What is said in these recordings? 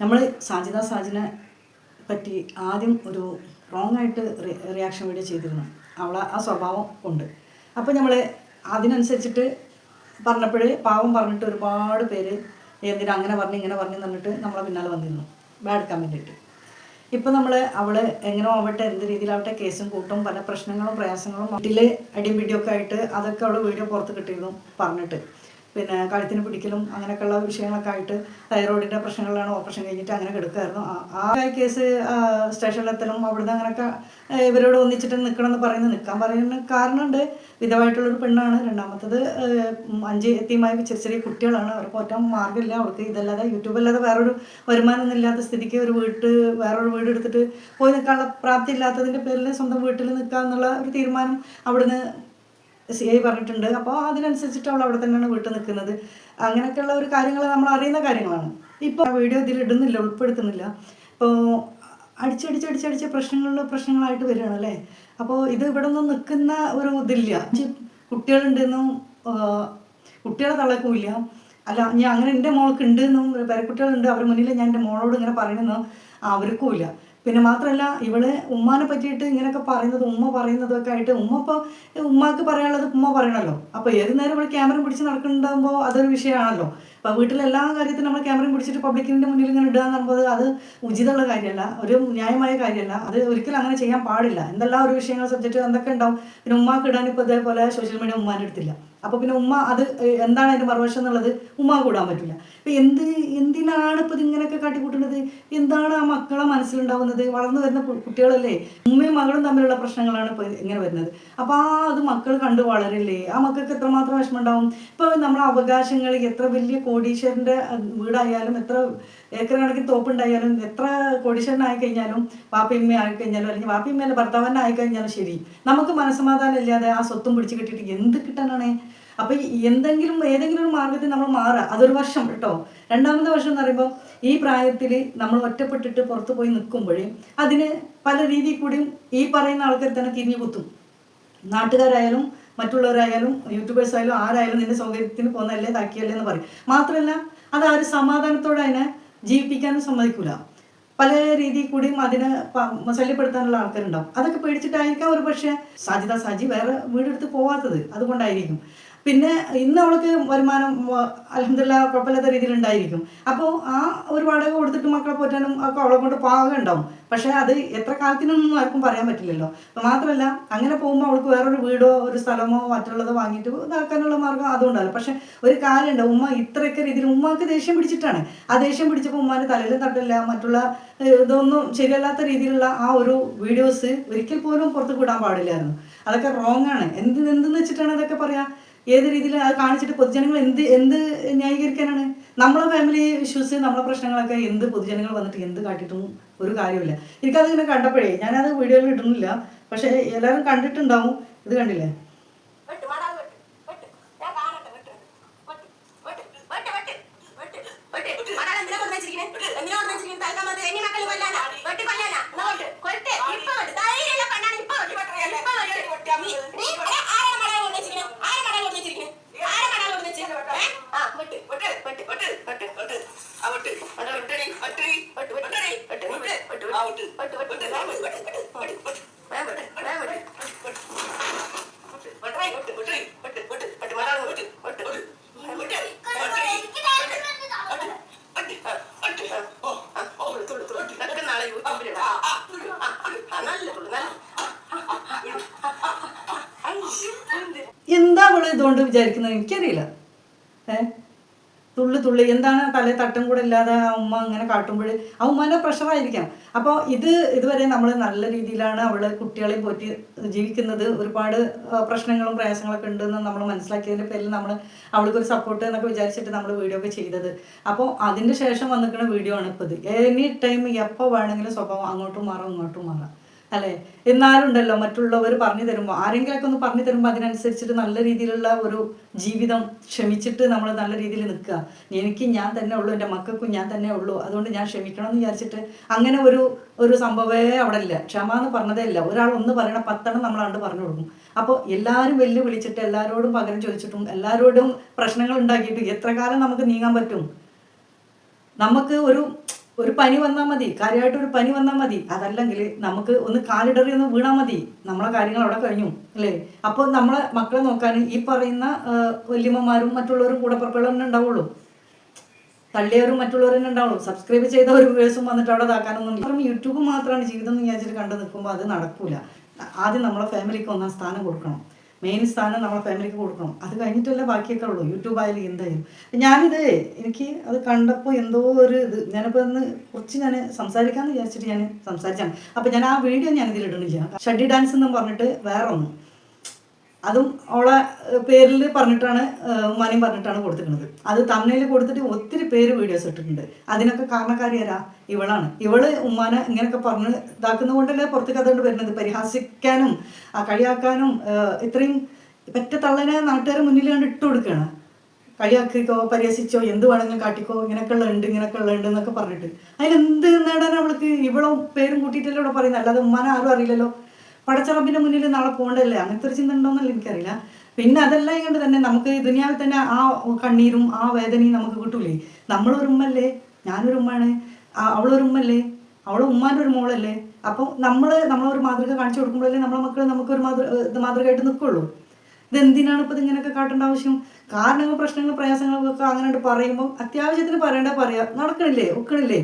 നമ്മൾ സാജിദ സാജിനെ പറ്റി ആദ്യം ഒരു റോങ് ആയിട്ട് റിയാക്ഷൻ വീഡിയോ ചെയ്തിരുന്നു. അവളെ ആ സ്വഭാവം ഉണ്ട്. അപ്പോൾ നമ്മൾ അതിനനുസരിച്ചിട്ട് പറഞ്ഞപ്പോൾ പാവം പറഞ്ഞിട്ട് ഒരുപാട് പേര് എന്തിനാ അങ്ങനെ പറഞ്ഞു ഇങ്ങനെ പറഞ്ഞു തന്നിട്ട് നമ്മളെ പിന്നാലെ വന്നിരുന്നു. ബാഡ് കമന്റ് ഇട്ട് ഇപ്പം നമ്മൾ അവൾ എങ്ങനെ ആവട്ടെ എന്ത് രീതിയിലാവട്ടെ കേസും കൂട്ടും പല പ്രശ്നങ്ങളും പ്രയാസങ്ങളും വീട്ടിൽ അടിയും പിടിയൊക്കെ ആയിട്ട് അതൊക്കെ അവൾ വീഡിയോ പുറത്ത് കിട്ടിയിരുന്നു പറഞ്ഞിട്ട്. പിന്നെ കഴുത്തിന് പിടിക്കലും അങ്ങനെയൊക്കെയുള്ള വിഷയങ്ങളൊക്കെ ആയിട്ട് തൈറോയിഡിന്റെ പ്രശ്നങ്ങളിലാണ് ഓപ്പറേഷൻ കഴിഞ്ഞിട്ട് അങ്ങനെ കിടക്കുമായിരുന്നു ആ- കേസ് സ്റ്റേഷനിലെത്തലും അവിടുന്ന് അങ്ങനെയൊക്കെ ഇവരോട് ഒന്നിച്ചിട്ട് നിൽക്കണം എന്ന് പറയുന്നത് നിൽക്കാൻ പറയുന്ന കാരണമുണ്ട്. വിധവായിട്ടുള്ളൊരു പെണ്ണാണ്. രണ്ടാമത്തത് അഞ്ച് എത്തിയുമായ ചെറിയ ചെറിയ കുട്ടികളാണ്. അവർക്ക് ഒറ്റ മാർഗമില്ല. അവർക്ക് ഇതല്ലാതെ യൂട്യൂബ് അല്ലാതെ വേറൊരു വരുമാനമൊന്നും ഇല്ലാത്ത സ്ഥിതിക്ക് ഒരു വീട്ട് വേറൊരു വീട് എടുത്തിട്ട് പോയി നിൽക്കാനുള്ള പ്രാപ്തി ഇല്ലാത്തതിന്റെ പേരിൽ സ്വന്തം വീട്ടിൽ നിൽക്കുക എന്നുള്ള ഒരു തീരുമാനം അവിടുന്ന് സി ഐ പറഞ്ഞിട്ടുണ്ട്. അപ്പോൾ അതിനനുസരിച്ചിട്ട് അവൾ അവിടെ തന്നെയാണ് വീട്ടിൽ നിൽക്കുന്നത്. അങ്ങനെയൊക്കെയുള്ള ഒരു കാര്യങ്ങൾ നമ്മൾ അറിയുന്ന കാര്യങ്ങളാണ്. ഇപ്പോൾ വീഡിയോ ഇതിൽ ഇടുന്നില്ല ഉൾപ്പെടുത്തുന്നില്ല. ഇപ്പോൾ അടിച്ചടിച്ചടിച്ചടിച്ച പ്രശ്നങ്ങളിൽ പ്രശ്നങ്ങളായിട്ട് വരികയാണ് അല്ലേ? അപ്പോൾ ഇത് ഇവിടെ ഒന്നും നിൽക്കുന്ന ഒരു ഇതില്ല. കുട്ടികളുണ്ടെന്നും കുട്ടികളെ തളക്കുമില്ല അല്ല ഞാൻ അങ്ങനെ എന്റെ മോൾക്ക് ഉണ്ട് എന്നും പേരക്കുട്ടികളുണ്ട് അവർ മുന്നിൽ ഞാൻ എന്റെ മോളോട് ഇങ്ങനെ പറയുന്നു. അവർക്കും ഇല്ല പിന്നെ മാത്രമല്ല ഇവൾ ഉമ്മാനെ പറ്റിയിട്ട് ഇങ്ങനെയൊക്കെ പറയുന്നത് ഉമ്മ പറയുന്നതൊക്കെ ആയിട്ട് ഉമ്മ ഇപ്പോൾ ഉമ്മാക്ക് പറയാനുള്ളത് ഉമ്മ പറയണല്ലോ. അപ്പോൾ ഏത് നേരം ഇവിടെ ക്യാമറ പിടിച്ച് നടക്കുന്നുണ്ടാകുമ്പോൾ അതൊരു വിഷയമാണല്ലോ. അപ്പോൾ വീട്ടിലെല്ലാ കാര്യത്തിനും നമ്മൾ ക്യാമറയും പിടിച്ചിട്ട് പബ്ലിക്കിന്റെ മുന്നിൽ ഇങ്ങനെ ഇടുക എന്ന് പറയുമ്പോൾ അത് ഉചിതമുള്ള കാര്യമല്ല ഒരു ന്യായമായ കാര്യമല്ല. അത് ഒരിക്കലും അങ്ങനെ ചെയ്യാൻ പാടില്ല. എന്തെല്ലാം ഒരു വിഷയങ്ങൾ സബ്ജക്റ്റ് എന്തൊക്കെ ഉണ്ടാവും പിന്നെ ഉമ്മാക്ക് ഇടാൻ ഇപ്പോൾ ഇതേപോലെ സോഷ്യൽ മീഡിയ ഉമ്മാന്റെ അടുത്തില്ല. അപ്പോൾ പിന്നെ ഉമ്മ അത് എന്താണ് അതിന്റെ മറുവശം എന്നുള്ളത് ഉമ്മ കൂടാൻ പറ്റില്ല അപ്പോൾ എന്ത് എന്തിനാണ് ഇപ്പോൾ ഇതിങ്ങനെയൊക്കെ കാട്ടിക്കൂട്ടുന്നത്? എന്താണ് ആ മക്കളെ മനസ്സിലുണ്ടാവുന്നത്? വളർന്നു വരുന്ന കുട്ടികളല്ലേ ഉമ്മയും മകളും തമ്മിലുള്ള പ്രശ്നങ്ങളാണ് ഇപ്പോൾ ഇങ്ങനെ വരുന്നത്. അപ്പോൾ ആ അത് മക്കൾ കണ്ടു വളരില്ലേ? ആ മക്കൾക്ക് എത്രമാത്രം വിഷമം ഉണ്ടാവും? ഇപ്പോൾ നമ്മളെ അവകാശങ്ങൾ എത്ര വലിയ കോടീശ്വരന്റെ വീടായാലും എത്ര ഏക്കർ കണക്കിന് തോപ്പുണ്ടായാലും എത്ര കോടീശ്വരനായി കഴിഞ്ഞാലും വാപ്പിയമ്മ ആയി കഴിഞ്ഞാലും അല്ലെങ്കിൽ വാപ്പിയമ്മയല്ല ഭർത്താവന്നെ ആയി കഴിഞ്ഞാലും ശരി. നമുക്ക് മനസ്സമാധാനം ഇല്ലാതെ ആ സ്വത്തും പിടിച്ച് കിട്ടിയിട്ട് എന്ത് കിട്ടാനാണ്? അപ്പൊ എന്തെങ്കിലും ഏതെങ്കിലും ഒരു മാർഗത്തിൽ നമ്മൾ മാറുക. അതൊരു വർഷം കേട്ടോ. രണ്ടാമത്തെ വർഷം എന്ന് പറയുമ്പോൾ ഈ പ്രായത്തിൽ നമ്മൾ ഒറ്റപ്പെട്ടിട്ട് പുറത്തു പോയി നിൽക്കുമ്പോഴേ അതിന് പല രീതിയിൽ കൂടിയും ഈ പറയുന്ന ആൾക്കാർ തന്നെ തിരിഞ്ഞു കുത്തും. നാട്ടുകാരായാലും മറ്റുള്ളവരായാലും യൂട്യൂബേഴ്സ് ആയാലും ആരായാലും നിന്റെ സൗകര്യത്തിന് പോന്നല്ലേ താക്കിയല്ലേ എന്ന് പറയും. മാത്രമല്ല അത് ആ ഒരു സമാധാനത്തോടെ അതിനെ ജീവിപ്പിക്കാനും സമ്മതിക്കൂല. പല രീതിയിൽ കൂടിയും അതിനെ ശല്യപ്പെടുത്താനുള്ള ആൾക്കാരുണ്ടാവും. അതൊക്കെ പേടിച്ചിട്ടായിരിക്കാം ഒരു പക്ഷേ സാജിത സാജി വേറെ വീടെടുത്ത് പോവാത്തത്. അതുകൊണ്ടായിരിക്കും. പിന്നെ ഇന്ന് അവൾക്ക് വരുമാനം അലഹമില്ല കുഴപ്പമില്ലാത്ത രീതിയിൽ ഉണ്ടായിരിക്കും. അപ്പോൾ ആ ഒരു വാടക കൊടുത്തിട്ട് മക്കളെ പോറ്റാനും ഒക്കെ അവളെ കൊണ്ട് പാകം ഉണ്ടാവും. പക്ഷേ അത് എത്ര കാലത്തിനൊന്നും ആർക്കും പറയാൻ പറ്റില്ലല്ലോ. മാത്രമല്ല അങ്ങനെ പോകുമ്പോൾ അവൾക്ക് വേറൊരു വീടോ ഒരു സ്ഥലമോ മറ്റുള്ളതോ വാങ്ങിയിട്ട് ഇതാക്കാനുള്ള മാർഗം അതുകൊണ്ടല്ല. പക്ഷെ ഒരു കാര്യമുണ്ട് ഉമ്മ ഇത്രയൊക്കെ രീതിയിൽ ഉമ്മക്ക് ദേഷ്യം പിടിച്ചിട്ടാണ്. ആ ദേഷ്യം പിടിച്ചപ്പോൾ ഉമ്മാന്റെ തലയിൽ തട്ടില്ല മറ്റുള്ള ഇതൊന്നും ശരിയല്ലാത്ത രീതിയിലുള്ള ആ ഒരു വീഡിയോസ് ഒരിക്കൽ പോലും പുറത്ത് വിടാൻ പാടില്ലായിരുന്നു. അതൊക്കെ റോങ് ആണ്. എന്ത് എന്തെന്ന് വെച്ചിട്ടാണ് അതൊക്കെ പറയാ? ഏത് രീതിയിൽ അത് കാണിച്ചിട്ട് പൊതുജനങ്ങൾ എന്ത് എന്ത് ന്യായീകരിക്കാനാണ്? നമ്മളെ ഫാമിലി ഇഷ്യൂസ് നമ്മളെ പ്രശ്നങ്ങളൊക്കെ എന്ത് പൊതുജനങ്ങൾ വന്നിട്ട് എന്ത് കാട്ടിയിട്ടും ഒരു കാര്യമില്ല എനിക്കത് ഇങ്ങനെ കണ്ടപ്പോഴേ ഞാനത് വീഡിയോയിൽ ഇടുന്നില്ല. പക്ഷേ എല്ലാവരും കണ്ടിട്ടുണ്ടാവും. ഇത് കണ്ടില്ലേ വെട്ട് മാടാതെ വെട്ട് വെട്ട് ഞാൻ കാണട്ടെ വെട്ട് വെട്ട് വെട്ട് വെട്ട് വെട്ട് വെട്ട് വെട്ട് മാടാതെ എന്തിനാ കൊണ്ടുവന്ന് വെച്ചിരിക്കുന്നെ? എന്തിനാ കൊണ്ടുവന്ന് വെച്ചിരിക്കുന്നെ? തൽക്കാലം അത് എന്നെ മക്കൾ കൊല്ലാനാ? വെട്ടി കൊല്ലാനാ? എന്നാ വെട്ട്. കൊല്ല്. ഇപ്പൊ വെട്ട്. ധൈര്യമുള്ള പെണ്ണാണ് ഇപ്പൊ വെട്ട്. ഇപ്പൊ വെട്ട്. നീ- നീ ഏ, ആരാണ് മടാതെ കൊണ്ടുവന്ന് വെച്ചിരിക്കുന്നെ? ആരാ മടാതെ കൊണ്ടുവന്ന് വെച്ചിരിക്കുന്നെ? ആരാ മടാതെ കൊണ്ടുവന്ന് വെച്ചിരിക്കുന്നെ? ഏ? ആ, വെട്ട്. വെട്ട്. വെട്ട്. വെട്ട്. വെട്ട്. വെട്ട്. ആ, വെട്ട്. വെട്ട്. വെട്ടെടി. വെട്ടെടി. വെട്ട്. വെട്ടെടി. വെട്ട്. നീ വെട്ട്. വെട്ട്. ആ, വെട്ട്. വെട്ട്. വെട്ട്. വേഗം വെട്ട്. വെട്ട്. വെട്ട്. വെട്ട്. വെട്ട്. വേഗം വെട്ട്. വേഗം വെട്ട്. വെട്ട്. വെട്ടറേ, വെട്ട്, വെട്ടറേ, വെട്ട്, വെട്ട്, വെട്ട്, മാറാതെ വെട്ട്, വെട്ട്, വെട്ട്. വെട്ട്, വെട്ടറേ, വെട്ട്, വെട്ട്, വെട്ട്, വെട്ട്. ഓ, ആ, ഓ, തുള്ളു, തുള്ളു, തുള്ളു. ഇതൊക്കെ നാളെ യൂട്യൂബിലിടാം. ആ, ആ, ആ, ആ, നല്ല തുള്ളു, നല്ല. ഐ, എന്ത്? അവൾ ഇതുകൊണ്ട് വിചാരിക്കുന്നത് എനിക്കറിയില്ല ഏ തുള്ളി തുള്ളി എന്താണ് തല തട്ടും കൂടെ ഇല്ലാതെ ആ ഉമ്മ അങ്ങനെ കാട്ടുമ്പോൾ ആ ഉമ്മേന്റെ പ്രഷറായിരിക്കാം അപ്പോൾ ഇത് ഇതുവരെ നമ്മൾ നല്ല രീതിയിലാണ് അവൾ കുട്ടികളെ പോറ്റി ജീവിക്കുന്നത്. ഒരുപാട് പ്രശ്നങ്ങളും പ്രയാസങ്ങളൊക്കെ ഉണ്ടെന്ന് നമ്മൾ മനസ്സിലാക്കിയതിന്റെ പേരിൽ നമ്മൾ അവൾക്കൊരു സപ്പോർട്ട് എന്നൊക്കെ വിചാരിച്ചിട്ട് നമ്മൾ വീഡിയോ ഒക്കെ ചെയ്തത്. അപ്പോൾ അതിന്റെ ശേഷം വന്നിരിക്കുന്ന വീഡിയോ ആണ് ഇപ്പോൾ ഇത്. എനി ടൈം എപ്പോൾ വേണമെങ്കിലും സ്വഭാവം അങ്ങോട്ടും മാറാം ഇങ്ങോട്ടും മാറാം. അല്ലേ? എന്നാലുണ്ടല്ലോ മറ്റുള്ളവർ പറഞ്ഞു തരുമ്പോൾ ആരെങ്കിലൊക്കെ ഒന്ന് പറഞ്ഞു തരുമ്പോൾ അതിനനുസരിച്ചിട്ട് നല്ല രീതിയിലുള്ള ഒരു ജീവിതം ക്ഷമിച്ചിട്ട് നമ്മൾ നല്ല രീതിയിൽ നിൽക്കുക. എനിക്ക് ഞാൻ തന്നെ ഉള്ളൂ എന്റെ മക്കൾക്കും ഞാൻ തന്നെ ഉള്ളൂ അതുകൊണ്ട് ഞാൻ ക്ഷമിക്കണം എന്ന് വിചാരിച്ചിട്ട് അങ്ങനെ ഒരു ഒരു സംഭവമേ അവിടെ ഇല്ല. ക്ഷമ എന്ന് പറഞ്ഞതേ ഇല്ല. ഒരാൾ ഒന്ന് പറയണ പത്തെണ്ണം നമ്മളാണ്ട് പറഞ്ഞു കൊടുക്കും. അപ്പോൾ എല്ലാവരും വെല്ലു വിളിച്ചിട്ട് എല്ലാവരോടും പകരം ചോദിച്ചിട്ടും എല്ലാവരോടും പ്രശ്നങ്ങൾ ഉണ്ടാക്കിയിട്ടും എത്ര കാലം നമുക്ക് നീങ്ങാൻ പറ്റും? നമുക്ക് ഒരു ഒരു പനി വന്നാൽ മതി കാര്യമായിട്ട് ഒരു പനി വന്നാൽ മതി. അതല്ലെങ്കിൽ നമുക്ക് ഒന്ന് കാലിടറി ഒന്ന് വീണാൽ മതി. നമ്മളെ കാര്യങ്ങൾ അവിടെ കഴിഞ്ഞു അല്ലേ? അപ്പോൾ നമ്മളെ മക്കളെ നോക്കാൻ ഈ പറയുന്ന വല്യമ്മമാരും മറ്റുള്ളവരും കൂടെ പുറപ്പെടുക തന്നെ ഉണ്ടാവുള്ളൂ. തള്ളിയവരും മറ്റുള്ളവരും തന്നെ ഉണ്ടാവുള്ളൂ. സബ്സ്ക്രൈബ് ചെയ്ത ഒരു വേഴ്സും വന്നിട്ട് അവിടെ ഇതാക്കാനൊന്നും കാരണം യൂട്യൂബ് മാത്രമാണ് ജീവിതം എന്ന് വിചാരിച്ചിട്ട് കണ്ടു നിൽക്കുമ്പോൾ അത് നടക്കൂല. ആദ്യം നമ്മളെ ഫാമിലിക്ക് ഒന്നാം സ്ഥാനം കൊടുക്കണം. മെയിൻ സ്ഥാനം നമ്മളെ ഫാമിലിക്ക് കൊടുക്കണം. അത് കഴിഞ്ഞിട്ടല്ലേ ബാക്കിയൊക്കെ ഉള്ളൂ. യൂട്യൂബ് ആയാലും എന്തായാലും. ഞാനിത് എനിക്ക് അത് കണ്ടപ്പോൾ എന്തോ ഒരു ഇത് ഞാനിപ്പോൾ ഒന്ന് കുറച്ച് ഞാൻ സംസാരിക്കാമെന്ന് വിചാരിച്ചിട്ട് ഞാൻ സംസാരിച്ചാണ്. അപ്പോൾ ഞാൻ ആ വീഡിയോ ഇടുന്നില്ല ഷഡി ഡാൻസ് എന്നും പറഞ്ഞിട്ട് വേറെ ഒന്ന് അതും അവളെ പേരിൽ പറഞ്ഞിട്ടാണ് ഉമ്മാനെയും പറഞ്ഞിട്ടാണ് കൊടുത്തിരിക്കുന്നത്. അത് തമിഴിൽ കൊടുത്തിട്ട് ഒത്തിരി പേര് വീഡിയോസ് ഇട്ടിട്ടുണ്ട്. അതിനൊക്കെ കാരണക്കാരി ആരാ? ഇവളാണ്. ഇവൾ ഉമ്മാനെ ഇങ്ങനെയൊക്കെ പറഞ്ഞ് ഇതാക്കുന്ന കൊണ്ടല്ലേ പുറത്തേക്ക് അതുകൊണ്ട് വരുന്നത്? പരിഹാസിക്കാനും ആ കളിയാക്കാനും ഇത്രയും പറ്റ തള്ളനെ നാട്ടുകാരെ മുന്നിൽ കണ്ട് ഇട്ട് കൊടുക്കുകയാണ്. കളിയാക്കിക്കോ പരിഹസിച്ചോ എന്ത് വേണമെങ്കിലും കാട്ടിക്കോ ഇങ്ങനെയൊക്കെ ഉണ്ട് ഇങ്ങനെയൊക്കെ ഉണ്ട് എന്നൊക്കെ പറഞ്ഞിട്ട്. അതിലെന്ത് നേടാൻ അവൾക്ക്? ഇവളും പേരും കൂട്ടിയിട്ടല്ലേ ഇവിടെ പറയുന്നത്? അല്ലാതെ ഉമ്മാനെ ആരും അറിയില്ലല്ലോ. പടച്ചറപ്പിന്റെ മുന്നിൽ നാളെ പോകണ്ടല്ലേ അങ്ങനത്തെ ഒരു ചിന്ത ഉണ്ടോന്നല്ല എനിക്കറിയില്ല. പിന്നെ അതെല്ലാം കൊണ്ട് തന്നെ നമുക്ക് ദുനിയാവിൽ തന്നെ ആ കണ്ണീരും ആ വേദനയും നമുക്ക് കിട്ടൂലേ? നമ്മളൊരു ഉമ്മല്ലേ? ഞാനൊരു ഉമ്മയാണ് അവളൊരു ഉമ്മല്ലേ? അവളെ ഉമ്മാന്റെ ഒരു മോളല്ലേ? അപ്പോൾ നമ്മൾ നമ്മളൊരു മാതൃക കാണിച്ചു കൊടുക്കുമ്പോഴല്ലേ നമ്മളെ മക്കൾ നമുക്കൊരു മാതൃ മാതൃകയായിട്ട് നിൽക്കുള്ളൂ. ഇതെന്തിനാണ് ഇപ്പോൾ ഇതിങ്ങനെയൊക്കെ കാട്ടേണ്ട ആവശ്യം? കാരണങ്ങൾ പ്രശ്നങ്ങൾ പ്രയാസങ്ങളൊക്കെ അങ്ങനെ പറയുമ്പോൾ അത്യാവശ്യത്തിന് പറയേണ്ട പറയാ നടക്കണില്ലേ? ഒക്കണില്ലേ?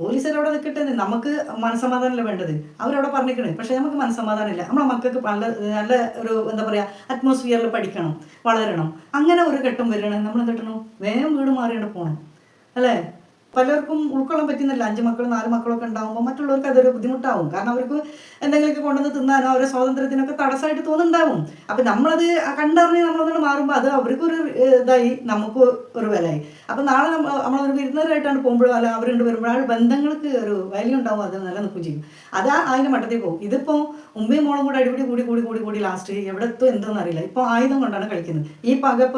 പോലീസുകാർ അവിടെ നിൽക്കട്ടെ നമുക്ക് മനസ്സമാധാനമല്ല വേണ്ടത്? അവരവിടെ പറഞ്ഞിരിക്കണേ. പക്ഷേ നമുക്ക് മനസ്സമാധാനമില്ല. നമ്മളെ മക്കൾക്ക് നല്ല നല്ല ഒരു എന്താ പറയുക അറ്റ്മോസ്ഫിയറിൽ പഠിക്കണം വളരണം. അങ്ങനെ ഒരു ഘട്ടം വരികയാണെങ്കിൽ നമ്മൾ എന്ത് കിട്ടണം? വേഗം വീട് മാറിയിട്ട് പോകണം അല്ലേ? പലർക്കും ഉൾക്കൊള്ളാൻ പറ്റുന്നില്ല. അഞ്ച് മക്കളും നാല് മക്കളൊക്കെ ഉണ്ടാകുമ്പോൾ മറ്റുള്ളവർക്ക് അതൊരു ബുദ്ധിമുട്ടാവും. കാരണം അവർക്ക് എന്തെങ്കിലുമൊക്കെ കൊണ്ടുവന്ന് തിന്നാനോ അവരുടെ സ്വാതന്ത്ര്യത്തിനൊക്കെ തടസ്സമായിട്ട് തോന്നുന്നുണ്ടാവും. അപ്പം നമ്മളത് കണ്ടറിഞ്ഞ് നമ്മളതുകൊണ്ട് മാറുമ്പോൾ അത് അവർക്കൊരു ഇതായി. നമുക്ക് ഒരു വിലയായി. അപ്പം നാളെ നമ്മൾ നമ്മളൊരു വിരുന്നവരായിട്ടാണ് പോകുമ്പോഴോ അല്ല അവരുണ്ട് വരുമ്പോഴോ ആ ബന്ധങ്ങൾക്ക് ഒരു വാല്യൂ ഉണ്ടാവും അത് നിലനിൽക്കുകയും ചെയ്യും. അത് അതിന്റെ മട്ടത്തിൽ പോകും. ഇതിപ്പോൾ ഉമ്മയും മോളും കൂടെ അടിപൊളി കൂടി കൂടി കൂടി കൂടി ലാസ്റ്റ് എവിടെ എത്തും എന്തെന്ന് അറിയില്ല. ഇപ്പോൾ ആയുധം കൊണ്ടാണ് കളിക്കുന്നത്. ഈ പക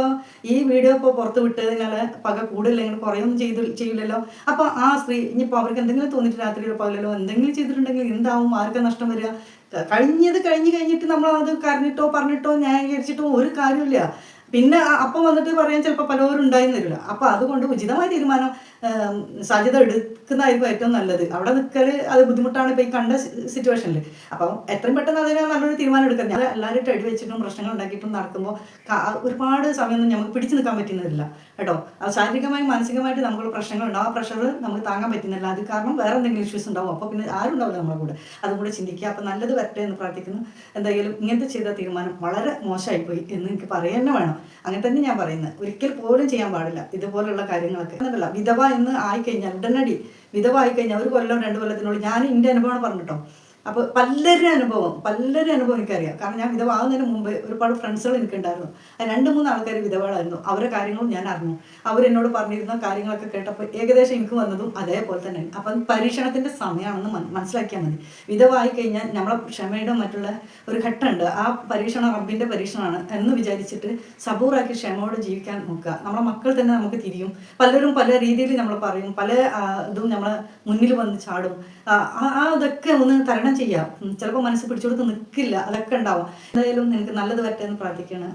ഈ വീഡിയോ ഇപ്പോൾ പുറത്ത് വിട്ടതിനാൽ പക കൂടുതലെങ്കിൽ കുറയൊന്നും ചെയ്ത് ചെയ്യില്ലല്ലോ. അപ്പോൾ ആ സ്ത്രീ ഇനിയിപ്പോൾ അവർക്ക് എന്തെങ്കിലും തോന്നിയിട്ട് രാത്രിയിലോ പകലോ എന്തെങ്കിലും ചെയ്തിട്ടുണ്ടെങ്കിൽ എന്താവും? ആർക്ക് നഷ്ടം വരിക? കഴിഞ്ഞത് കഴിഞ്ഞ് കഴിഞ്ഞിട്ട് നമ്മൾ അത് കരഞ്ഞിട്ടോ പറഞ്ഞിട്ടോ ന്യായീകരിച്ചിട്ടോ ഒരു കാര്യമില്ല പിന്നെ അപ്പം വന്നിട്ട് പറയാൻ ചിലപ്പോൾ പലവരും ഉണ്ടായി തരില്ല അപ്പോൾ അതുകൊണ്ട് ഉചിതമായ തീരുമാനം സാധ്യത എടുക്കുന്നതായിരിക്കും ഏറ്റവും നല്ലത്. അവിടെ നിൽക്കൽ അത് ബുദ്ധിമുട്ടാണ് ഇപ്പോൾ ഈ കണ്ട സിറ്റുവേഷനിൽ അപ്പം എത്രയും പെട്ടെന്ന് അതിന് നല്ലൊരു തീരുമാനം എടുക്കാം. ഞാൻ എല്ലാവരും അടി വെച്ചിട്ടും പ്രശ്നങ്ങൾ ഉണ്ടാക്കിയിട്ടും നടക്കുമ്പോൾ ഒരുപാട് സമയമൊന്നും നമുക്ക് പിടിച്ചു നിൽക്കാൻ പറ്റുന്നില്ല കേട്ടോ? അത് ശാരീരികമായും മാനസികമായിട്ട് നമുക്ക് പ്രശ്നങ്ങൾ ഉണ്ടാവും ആ പ്രഷർ നമുക്ക് താങ്ങാൻ പറ്റുന്നില്ല. അത് കാരണം വേറെ എന്തെങ്കിലും ഇഷ്യൂസ് ഉണ്ടാവും. അപ്പോൾ പിന്നെ ആരും ഉണ്ടാവില്ല നമ്മളെ കൂടെ. അതും കൂടെ ചിന്തിക്കുക. അപ്പം നല്ലത് വരട്ടെ എന്ന് പ്രാർത്ഥിക്കുന്നു. എന്തായാലും ഇങ്ങനത്തെ ചെയ്ത തീരുമാനം വളരെ മോശമായിപ്പോയി എന്ന് എനിക്ക് പറയാൻ തന്നെ വേണം. അങ്ങനെ തന്നെ ഞാൻ പറയുന്നത് ഒരിക്കൽ പോലും ചെയ്യാൻ പാടില്ല. ഇതുപോലുള്ള കാര്യങ്ങളൊക്കെ. എന്നല്ല വിധവ എന്ന് ആയിക്കഴിഞ്ഞാൽ ഉടനടി വിധവ ആയിക്കഴിഞ്ഞാൽ ഒരു കൊല്ലം രണ്ട് കൊല്ലത്തിനുള്ളിൽ ഞാൻ എന്റെ അനുഭവമാണ് പറഞ്ഞിട്ടോ. അപ്പോൾ പലരുടെ അനുഭവം പലരുടെ അനുഭവം എനിക്കറിയാം. കാരണം ഞാൻ വിധവാകുന്നതിന് മുമ്പ് ഒരുപാട് ഫ്രണ്ട്സുകൾ എനിക്കുണ്ടായിരുന്നു. രണ്ട് മൂന്ന് ആൾക്കാർ വിധവകളായിരുന്നു അവരുടെ കാര്യങ്ങളും ഞാൻ അറിഞ്ഞു. അവരെന്നോട് പറഞ്ഞിരുന്ന കാര്യങ്ങളൊക്കെ കേട്ടപ്പോൾ ഏകദേശം എനിക്ക് വന്നതും അതേപോലെ തന്നെ അപ്പം പരീക്ഷണത്തിന്റെ സമയമാണെന്ന് മന- മനസ്സിലാക്കിയാൽ മതി. വിധവായി കഴിഞ്ഞാൽ നമ്മളെ ക്ഷമയുടെ മറ്റുള്ള ഒരു ഘട്ടമുണ്ട്. ആ പരീക്ഷണം റബ്ബിന്റെ പരീക്ഷണമാണ് എന്ന് വിചാരിച്ചിട്ട് സബൂറാക്കി ക്ഷമയോട് ജീവിക്കാൻ നോക്കുക. നമ്മുടെ മക്കൾ തന്നെ നമുക്ക് തിരിയും. പലരും പല രീതിയിൽ നമ്മൾ പറയും. പല ഇതും നമ്മളെ മുന്നിൽ വന്ന് ചാടും. അതൊക്കെ ഒന്ന് തരണം ചെയ്യാം. ചിലപ്പോൾ മനസ്സ് പിടിച്ചെടുത്ത് നിൽക്കില്ല അതൊക്കെ ഉണ്ടാവാം. എന്തായാലും നിനക്ക് നല്ലത് വരട്ടെ എന്ന് പ്രാർത്ഥിക്കുകയാണ്